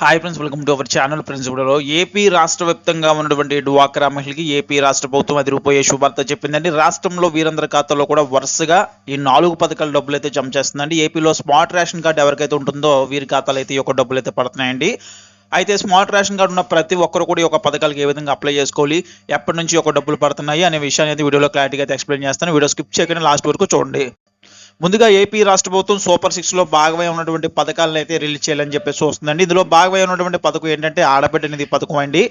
Hi friends welcome to our channel friends ఇప్పుడు AP రాష్ట్ర వ్యాప్తంగా ఉన్నటువంటి డ్వాక్రా మహిళకి ఏపీ రాష్ట్ర ప్రభుత్వం అదిరిపోయే శుభార్త చెప్పిందండి. రాష్ట్రంలో వీరందరి ఖాతాలో కూడా వరుసగా ఈ నాలుగు పథకాల డబ్బులు అయితే జమ చేస్తుందండి. ఏపీలో స్మార్ట్ రేషన్ కార్డు ఎవరికైతే ఉంటుందో వీరి ఖాతాలో అయితే ఈ యొక్క డబ్బులు అయితే పడుతున్నాయండి. అయితే స్మార్ట్ రేషన్ కార్డు ఉన్న ప్రతి ఒక్కరు కూడా ఈ యొక్క ఏ విధంగా అప్లై చేసుకోవాలి ఎప్పటి నుంచి ఒక డబ్బులు పడుతున్నాయి అనే విషయాన్ని అయితే వీడియోలో క్లారిటీగా అయితే ఎక్స్ప్లెయిన్ చేస్తాను. వీడియో స్కిప్ చేయకుండా లాస్ట్ వరకు చూడండి. ముందుగా ఏపీ రాష్ట్ర ప్రభుత్వం సూపర్ సిక్స్లో భాగమై ఉన్నటువంటి పథకాలను అయితే రిలీజ్ చేయాలని చెప్పేసి వస్తుందండి. ఇందులో భాగమై ఉన్నటువంటి పథకం ఏంటంటే ఆడబిడ్డ నిధి పథకం అండి.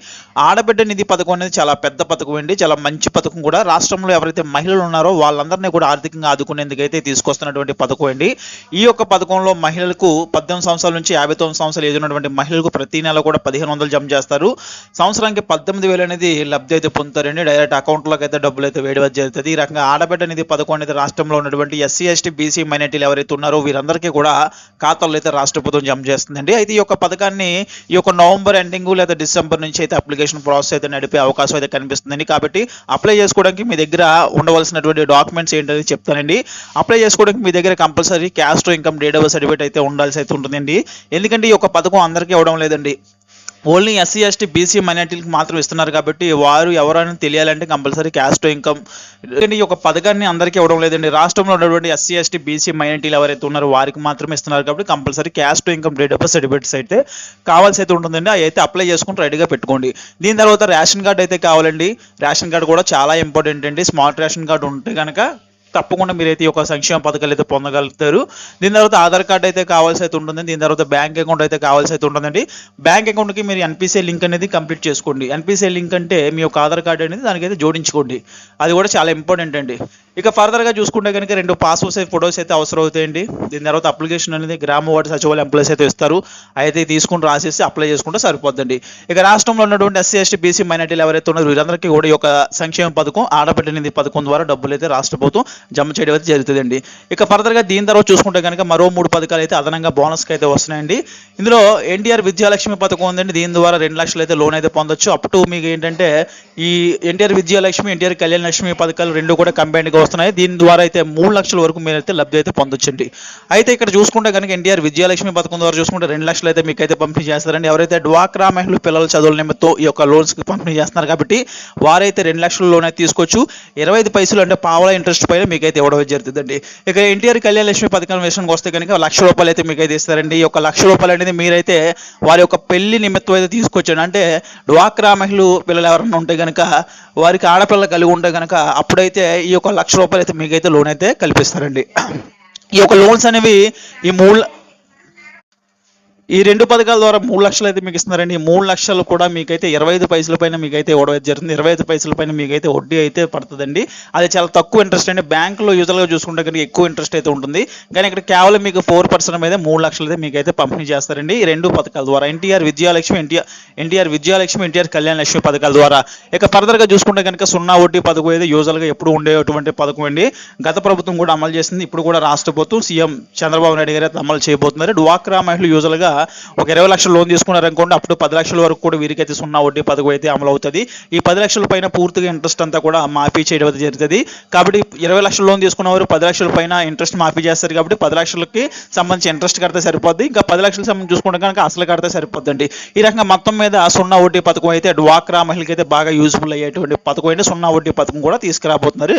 ఆడబిడ్డ నిధి పథకం అనేది చాలా పెద్ద పథకం అండి. చాలా మంచి పథకం కూడా. రాష్ట్రంలో ఎవరైతే మహిళలు ఉన్నారో వాళ్ళందరినీ కూడా ఆర్థికంగా ఆదుకునేందుకైతే తీసుకొస్తున్నటువంటి పథకం అండి. ఈ యొక్క పథకంలో మహిళలకు పద్దెనిమిది సంవత్సరాల నుంచి యాభై తొమ్మిది సంవత్సరాలు ఏది మహిళలకు ప్రతి నెల కూడా పదిహేను వందలు జమ చేస్తారు. సంవత్సరానికి పద్దెనిమిది వేలు అనేది లబ్ధి అయితే పొందుతారండి. డైరెక్ట్ అకౌంట్లోకి అయితే డబ్బులు అయితే వేయడం జరుగుతుంది ఈ రకంగా ఆడబిడ్డ నిధి పథకం అనేది రాష్ట్రంలో ఉన్నటువంటి ఎస్సీ ఎస్టీ బీసీ మైనార్టీలు ఎవరైతే ఉన్నారో వీరందరికీ కూడా ఖాతాల్లో అయితే రాష్ట్ర ప్రభుత్వం జమ చేస్తుందండి. అయితే ఈ యొక్క పథకాన్ని ఈ యొక్క నవంబర్ ఎండింగ్ లేదా డిసెంబర్ నుంచి అయితే అప్లికేషన్ ప్రాసెస్ అయితే నడిపే అవకాశం అయితే కనిపిస్తుందండి. కాబట్టి అప్లై చేసుకోవడానికి మీ దగ్గర ఉండవలసినటువంటి డాక్యుమెంట్స్ ఏంటనేది చెప్తానండి. అప్లై చేసుకోవడానికి మీ దగ్గర compulsory caste income date of certificate అయితే ఉండాల్సి అయితే ఉంటుందండి. ఎందుకంటే ఈ యొక్క పథకం అందరికీ ఇవ్వడం లేదండి. ఓన్లీ ఎస్సీ ఎస్టీ బీసీ మైనార్టీలకు మాత్రం ఇస్తున్నారు కాబట్టి వారు ఎవరైనా తెలియాలంటే కంపల్సరీ క్యాస్ట్ ఇన్కమ్. ఎందుకంటే ఈ యొక్క పథకాన్ని అందరికీ ఇవ్వడం లేదండి. రాష్ట్రంలో ఉన్నటువంటి ఎస్సీ ఎస్టీ బీసీ మైనార్టీలు ఎవరైతే ఉన్నారో వారికి మాత్రమే ఇస్తున్నారు కాబట్టి compulsory caste income date of certificates అయితే కావాల్సి అయితే ఉంటుందండి. అవి అయితే అప్లై చేసుకుని రెడీగా పెట్టుకోండి. దీని తర్వాత రేషన్ కార్డు అయితే కావాలండి. రేషన్ కార్డు కూడా చాలా ఇంపార్టెంట్ అండి. స్మార్ట్ రేషన్ కార్డు ఉంటే కనుక తప్పకుండా మీరైతే ఈ యొక్క సంక్షేమ పథకాలు అయితే పొందగలుగుతారు. దీని తర్వాత ఆధార్ కార్డు అయితే కావాల్సి అయితే ఉంటుంది. దీని తర్వాత బ్యాంక్ అకౌంట్ అయితే కావాల్సి అయితే ఉంటుందండి. బ్యాంక్ అకౌంట్కి మీరు ఎన్పిసిఐ లింక్ అనేది కంప్లీట్ చేసుకోండి. ఎన్పిసిఐ లింక్ అంటే మీ యొక్క ఆధార్ కార్డు అనేది దానికైతే జోడించుకోండి. అది కూడా చాలా ఇంపార్టెంట్ అండి. ఇక ఫర్దర్గా చూసుకుంటే కనుక రెండు పాస్పోర్ట్ సైజ్ ఫొటోస్ అయితే అవసరం అవుతాయండి. దీని తర్వాత అప్లికేషన్ అనేది గ్రామ వార్డు సచివాలయ ఎంప్లాయీస్ అయితే ఇస్తారు. అయితే తీసుకుని రాసేసి అప్లై చేసుకుంటే సరిపోద్దండి. ఇక రాష్ట్రంలో ఉన్నటువంటి ఎస్సీ ఎస్టీ బీసీ మైనార్టీలు ఎవరైతే ఉన్నారో వీరందరికీ కూడా ఈ యొక్క సంక్షేమ పథకం ఆడబిడ్డనిధి పథకం ద్వారా డబ్బులు అయితే రాష్ట్ర ప్రభుత్వం జమ చేయడం అయితే జరుగుతుందండి. ఇక ఫర్దర్గా దీని తర్వాత చూసుకుంటే కనుక మరో మూడు పథకాలు అయితే అదనంగా బోనస్కి అయితే వస్తున్నాయండి. ఇందులో ఎన్టీఆర్ విద్యాలక్ష్మి పథకం ఉందండి. దీని ద్వారా రెండు లక్షలు అయితే లోన్ అయితే పొందొచ్చు. అప్ టు మీకు ఏంటంటే ఈ ఎన్టీఆర్ విద్యాలక్ష్మి ఎన్టీఆర్ కళ్యాణ లక్ష్మి పథకాలు రెండు కూడా కంబైన్డ్గా వస్తున్నాయి. దీని ద్వారా అయితే మూడు లక్షల వరకు మీరు అయితే లబ్ధి అయితే పొందొచ్చండి అయితే ఇక్కడ చూసుకుంటే కనుక ఎన్టీఆర్ విజయలక్ష్మి పథకం ద్వారా చూసుకుంటే రెండు లక్షలు అయితే మీకు అయితే పంపిణీ చేస్తారండి. ఎవరైతే డ్వాక్రా మహిళలు పిల్లల చదువుల నిమిత్తం ఈ యొక్క లోన్స్కి పంపిణీ చేస్తున్నారు కాబట్టి వారైతే రెండు లక్షల లోన్ అయితే తీసుకోవచ్చు. ఇరవై ఐదు పైసలు అంటే పావుల ఇంట్రెస్ట్ పైన మీకు అయితే ఇవ్వడం జరుగుతుందండి. ఇక ఎన్టీఆర్ కళ్యాణ లక్ష్మి పథకం విషయానికి వస్తే కనుక లక్ష రూపాయలు అయితే మీకు అయితే ఇస్తారండి. ఈ యొక్క లక్ష రూపాయలు అనేది మీరైతే వారి యొక్క పెళ్ళి నిమిత్తం అయితే తీసుకొచ్చాను అంటే డ్వాక్రా మహిళలు పిల్లలు ఎవరైనా ఉంటే కనుక వారికి ఆడపిల్ల కలిగి ఉంటే కనుక అప్పుడైతే ఈ యొక్క లక్ష రూపాయలు అయితే మీకైతే లోన్ అయితే కల్పిస్తారండి. ఈ యొక్క లోన్స్ అనేవి ఈ మూడు ఈ రెండు పథకాల ద్వారా మూడు లక్షలు అయితే మీకు ఇస్తున్నారండి. ఈ మూడు లక్షలు కూడా మీకైతే ఇరవై ఐదు పైసల పైన మీకైతే ఇవ్వడం అయితే జరుగుతుంది ఇరవై ఐదు పైసల పైన మీకైతే వడ్డీ అయితే పడుతుందండి. అది చాలా తక్కువ ఇంట్రెస్ట్ అండి. బ్యాంకులో యూజువల్గా చూసుకుంటే కనుక ఎక్కువ ఇంట్రెస్ట్ అయితే ఉంటుంది. కానీ ఇక్కడ కేవలం మీకు ఫోర్ పర్సెంట్ మీద మూడు లక్షలు అయితే మీకైతే పంపిణీ చేస్తారండి. ఈ రెండు పథకాల ద్వారా ఎన్టీఆర్ విద్యాలక్ష్మి ఎన్టీఆర్ ఎన్టీఆర్ విద్యాలక్ష్మి ఎన్టీఆర్ కళ్యాణ లక్ష్మి పథకాల ద్వారా. ఇక ఫర్దర్గా చూసుకుంటే కనుక సున్నా వడ్డీ పథకం అయితే యూజువల్గా ఎప్పుడు ఉండేటువంటి పథకం అండి. గత ప్రభుత్వం కూడా అమలు చేసింది. ఇప్పుడు కూడా రాష్ట్ర ప్రభుత్వం సీఎం చంద్రబాబు నాయుడు గారు అయితే అమలు చేయబోతున్నారు. డ్వాక్రా మహిళలు యూజువల్గా ఒక ఇరవై లక్షలు లోన్ తీసుకున్నారు అనుకోండి అప్పుడు పది లక్షల వరకు కూడా వీరికైతే సున్నా వడ్డీ పథకం అయితే అమలు అవుతుంది. ఈ పది లక్షల పైన పూర్తిగా ఇంట్రెస్ట్ అంతా కూడా మాఫీ చేయడం అయితే జరుగుతుంది. కాబట్టి ఇరవై లక్షల లోన్ తీసుకున్న వారు పది లక్షల పైన ఇంట్రెస్ట్ మాఫీ చేస్తారు కాబట్టి పది లక్షలకి సంబంధించి ఇంట్రెస్ట్ కడితే సరిపోద్ది. ఇంకా పది లక్షలకు సంబంధించి చూసుకుంటే కనుక అసలు కడితే సరిపోద్దండి. ఈ రకంగా మొత్తం మీద సున్నా వడ్డీ పథకం అయితే డ్వాక్రా మహిళకి అయితే బాగా యూజ్ఫుల్ అయ్యేటువంటి పథకం అయితే సున్నా వడ్డీ పథకం కూడా తీసుకురాబోతున్నారు.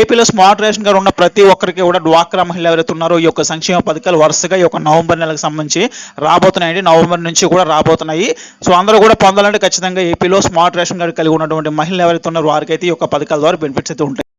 ఏపీలో స్మార్ట్ రేషన్ కార్డు ఉన్న ప్రతి ఒక్కరికి కూడా డ్వాక్రా మహిళ ఎవరైతే ఉన్నారో ఈ యొక్క సంక్షేమ పథకాలు వరుసగా ఈ యొక్క నవంబర్ నెలకు సంబంధించి రాబోతున్నాయండి. నవంబర్ నుంచి కూడా రాబోతున్నాయి. సో అందరూ కూడా పొందాలంటే ఖచ్చితంగా ఏపీలో స్మార్ట్ రేషన్ కార్డు కలిగి ఉన్నటువంటి మహిళలు ఎవరైతే ఉన్నారో వారికైతే ఈ యొక్క పథకాల ద్వారా బెనిఫిట్స్ అయితే ఉంటాయి.